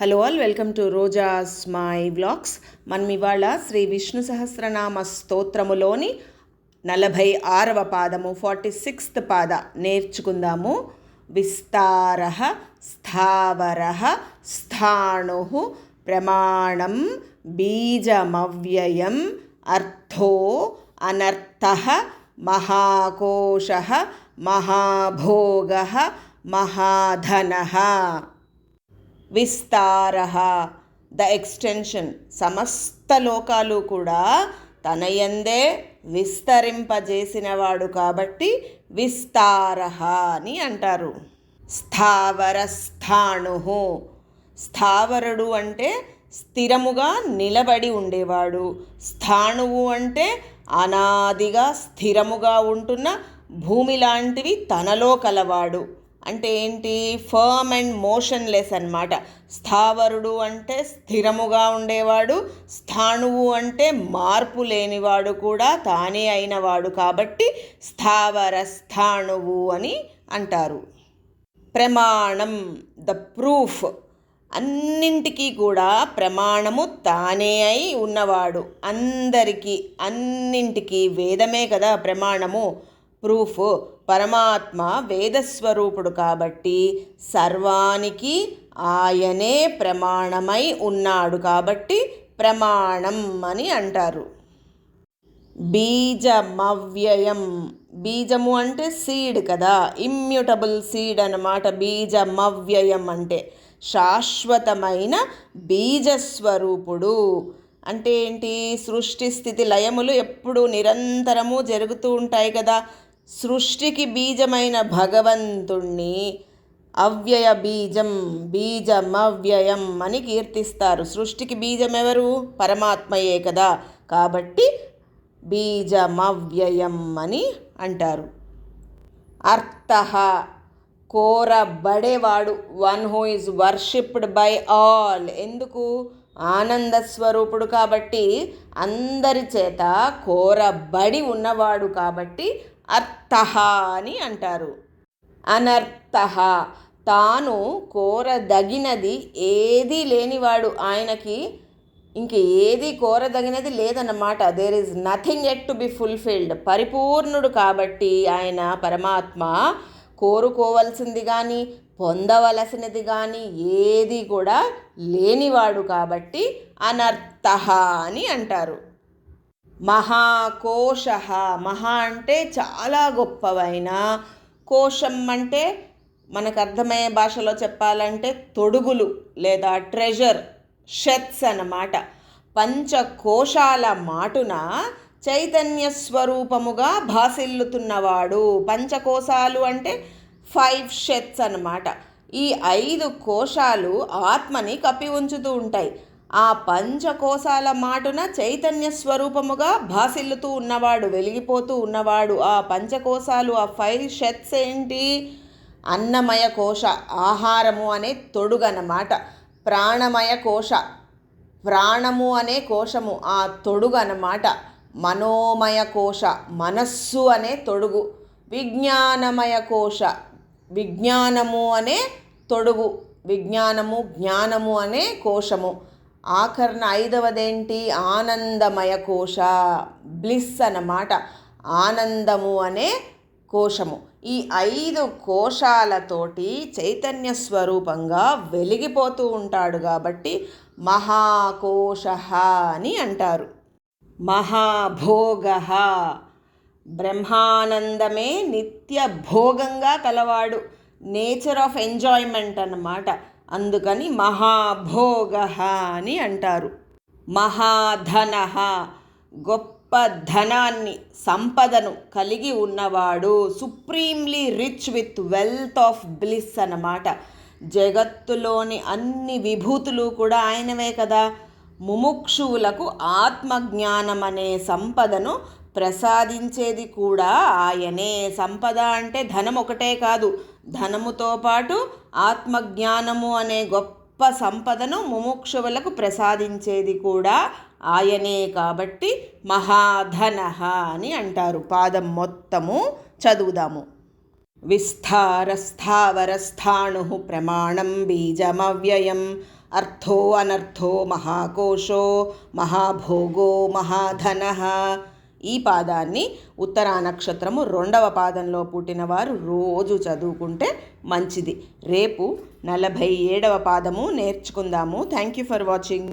Hello all welcome to Rojas my blogs మనం ఇవాళ శ్రీ విష్ణు సహస్రనామ స్తోత్రములోని నలభై ఆరవ పాదము ఫార్టీ సిక్స్త్ పాద నేర్చుకుందాము. విస్తార స్థావర స్థాణు ప్రమాణం బీజమవ్యయం అర్థో అనర్థ మహాకోశ మహాభోగ మహాధన. విస్తార ద ఎక్స్టెన్షన్. సమస్త లోకాలు కూడా తనయందే విస్తరింపజేసినవాడు కాబట్టి విస్తార అని అంటారు. స్థావర స్థాణు స్థావరుడు అంటే స్థిరముగా నిలబడి ఉండేవాడు. స్థాణువు అంటే అనాదిగా స్థిరముగా ఉంటున్న భూమి లాంటివి తనలో కలవాడు. అంటే ఏంటి? ఫర్మ్ అండ్ మోషన్లెస్ అనమాట స్థావరుడు అంటే స్థిరముగా ఉండేవాడు స్థాణువు అంటే మార్పు లేనివాడు కూడా తానే అయినవాడు కాబట్టి స్థావర స్థాణువు అని అంటారు. ప్రమాణం ద ప్రూఫ్ అన్నింటికీ కూడా ప్రమాణము తానే అయి ఉన్నవాడు. అందరికీ అన్నింటికీ వేదమే కదా ప్రమాణము. ప్రూఫ్. పరమాత్మ వేదస్వరూపుడు కాబట్టి సర్వానికి ఆయనే ప్రమాణమై ఉన్నాడు కాబట్టి ప్రమాణం అని అంటారు. బీజమవ్యయం. బీజము అంటే సీడ్ కదా. ఇమ్యూటబుల్ సీడ్ అన్నమాట బీజమవ్యయం అంటే. శాశ్వతమైన బీజస్వరూపుడు. అంటే ఏంటి? సృష్టి స్థితి లయములు ఎప్పుడు నిరంతరము జరుగుతూ ఉంటాయి కదా. సృష్టికి బీజమైన భగవంతుణ్ణి అవ్యయ బీజం బీజమవ్యయం అని కీర్తిస్తారు. సృష్టికి బీజం ఎవరు పరమాత్మయే కదా. కాబట్టి బీజమవ్యయం అని అంటారు. అర్థ కోరబడేవాడు. One who is worshipped by all. ఎందుకు? ఆనంద స్వరూపుడు కాబట్టి అందరి చేత కోరబడి ఉన్నవాడు కాబట్టి అర్థ అని అంటారు. అనర్థ తాను కోరదగినది ఏదీ లేనివాడు ఆయనకి ఇంక ఏది కోరదగినది లేదన్నమాట. There is nothing yet to be fulfilled పరిపూర్ణుడు కాబట్టి ఆయన పరమాత్మ కోరుకోవలసింది కానీ పొందవలసినది కానీ ఏది కూడా లేనివాడు కాబట్టి అనర్థ అని అంటారు. మహాకోశ. మహా అంటే చాలా గొప్పవైన కోశం అంటే మనకు అర్థమయ్యే భాషలో చెప్పాలంటే తొడుగులు లేదా ట్రెజర్ షెత్స్ అన్నమాట. పంచకోశాల మాటున చైతన్య స్వరూపముగా భాసిల్లుతున్నవాడు. పంచకోశాలు అంటే ఫైవ్ షెత్స్ అన్నమాట. ఈ ఐదు కోశాలు ఆత్మని కప్పి ఉంచుతూ ఉంటాయి. ఆ పంచకోశాల మాటున చైతన్య స్వరూపముగా భాసిల్లుతూ ఉన్నవాడు వెలిగిపోతూ ఉన్నవాడు ఆ పంచకోశాలు ఆ ఫైవ్ షెత్స్ ఏంటి? అన్నమయ కోశ ఆహారము అనే తొడుగనమాట. ప్రాణమయ కోశ ప్రాణము అనే కోశము ఆ తొడుగు అన్నమాట మనోమయ కోశ మనస్సు అనే తొడుగు. విజ్ఞానమయ కోశ విజ్ఞానము అనే తొడుగు. విజ్ఞానము జ్ఞానము అనే కోశము. ఆఖరణ ఐదవదేంటి? ఆనందమయ కోశ. బ్లిస్ అన్నమాట. ఆనందము అనే కోశము. ఈ ఐదు కోశాలతోటి చైతన్య స్వరూపంగా వెలిగిపోతూ ఉంటాడు కాబట్టి మహాకోశ అని అంటారు. మహాభోగ బ్రహ్మానందమే నిత్య భోగంగా కలవాడు. నేచర్ ఆఫ్ ఎంజాయ్మెంట్ అన్నమాట. అందుకని మహాభోగ అని అంటారు. మహాధన గొప్ప ధనాన్ని సంపదను కలిగి ఉన్నవాడు supremely rich with wealth of bliss అన్నమాట. జగత్తులోని అన్ని విభూతులు కూడా ఆయనవే కదా. ముముక్షువులకు ఆత్మజ్ఞానం అనే సంపదను ప్రసాదించేది కూడా ఆయనే. సంపద అంటే ధనం ఒకటే కాదు. ధనముతో పాటు ఆత్మజ్ఞానము అనే గొప్ప సంపదను ముముక్షువులకు ప్రసాదించేది కూడా ఆయనే కాబట్టి మహాధన అని అంటారు. పాదం మొత్తము చదువుదాము. విస్తార ప్రమాణం బీజమవ్యయం. అర్థో అనర్థో మహాకోశో మహాభోగో మహాధన ఈ పాదాన్ని ఉత్తరా నక్షత్రము రెండవ పాదంలో పుట్టిన వారు రోజు చదువుకుంటే మంచిది. రేపు నలభై ఏడవ పాదము నేర్చుకుందాము. Thank you for watching